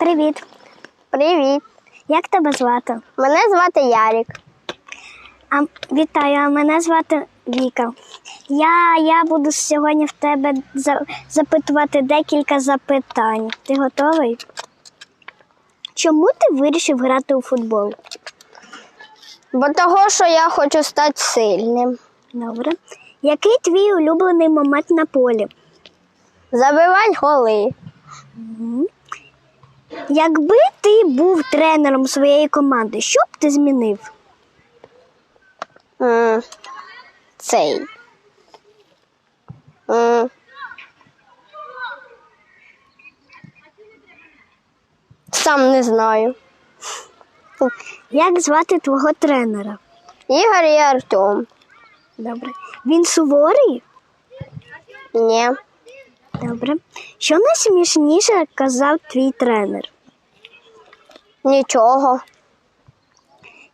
Привіт. Привіт. Як тебе звати? Мене звати Ярік. А, вітаю, а мене звати Віка. Я, я буду сьогодні в тебе за, запитувати декілька запитань. Ти готовий? Чому ти вирішив грати у футбол? Бо того, що я хочу стати сильним. Добре. Який твій улюблений момент на полі? Забивати голи. Якби ти був тренером своєї команди, що б ти змінив? М, Цей. М. Сам не знаю. Як звати твого тренера? Ігор і Артем. Добре. Він суворий? Ні. Добре. Що найсмішніше казав твій тренер? Нічого.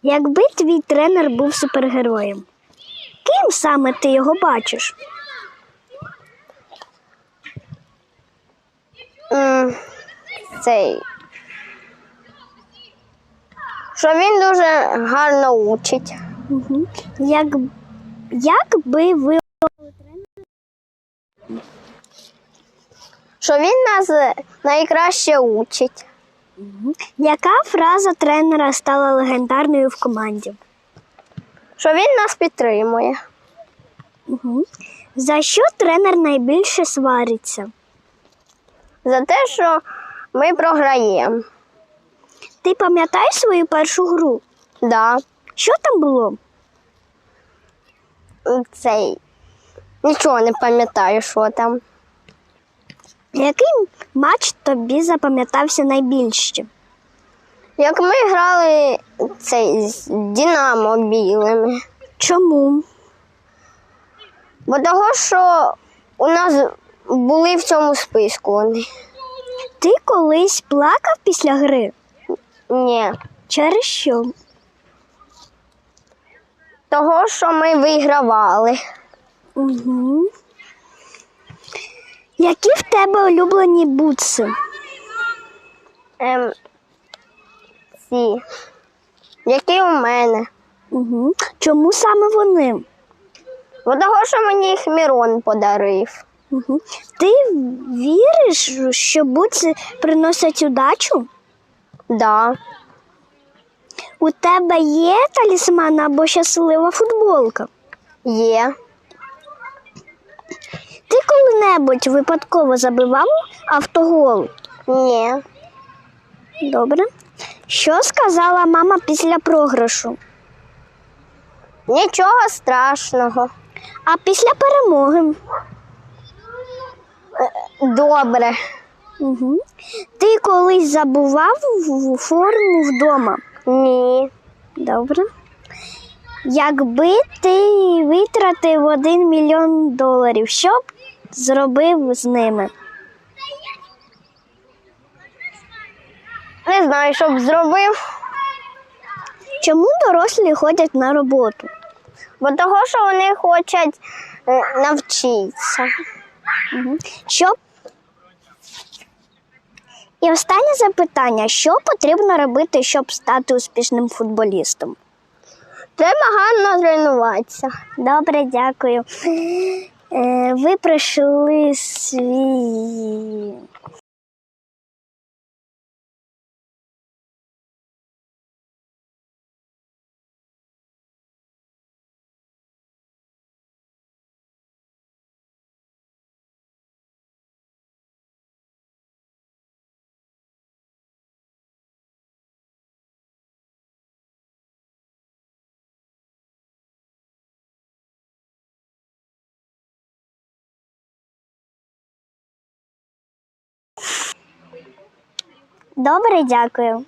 Якби твій тренер був супергероєм, ким саме ти його бачиш? М, Цей. Що він дуже гарно учить. Угу. Як, як би ви Що він нас найкраще учить. яка фраза тренера стала легендарною в команді? Що він нас підтримує. Угу. За що тренер найбільше свариться? За те, що ми програємо. Ти пам'ятаєш свою першу гру? Да. Що там було? Цей. Нічого не пам'ятаю, що там. Який матч тобі запам'ятався найбільше? Як ми грали цей з Динамо білими. Чому? Бо того, що у нас були в цьому списку вони. Ти колись плакав після гри? Ні. Через що? Того, що ми вигравали. Угу. Які в тебе улюблені бутси? Ем, ці. Які у мене. Угу. Чому саме вони? Бо того, що мені їх Мірон подарив. Угу. Ти віриш, що бутси приносять удачу? Да. У тебе є талісман або щаслива футболка? Є. Коли-небудь випадково забивав автогол? Ні. Добре. Що сказала мама після програшу? Нічого страшного. А після перемоги? Добре. Угу. Ти колись забував форму вдома? Ні. Добре. Якби ти витратив один мільйон доларів, що б зробив з ними? Не знаю, що б зробив. Чому дорослі ходять на роботу? Бо того, що вони хочуть е, навчитися. Угу. Що... І останнє запитання: що потрібно робити, щоб стати успішним футболістом? Треба гарно тренуватися. Добре, дякую. Е, ви пройшли свій. Добре, дякую.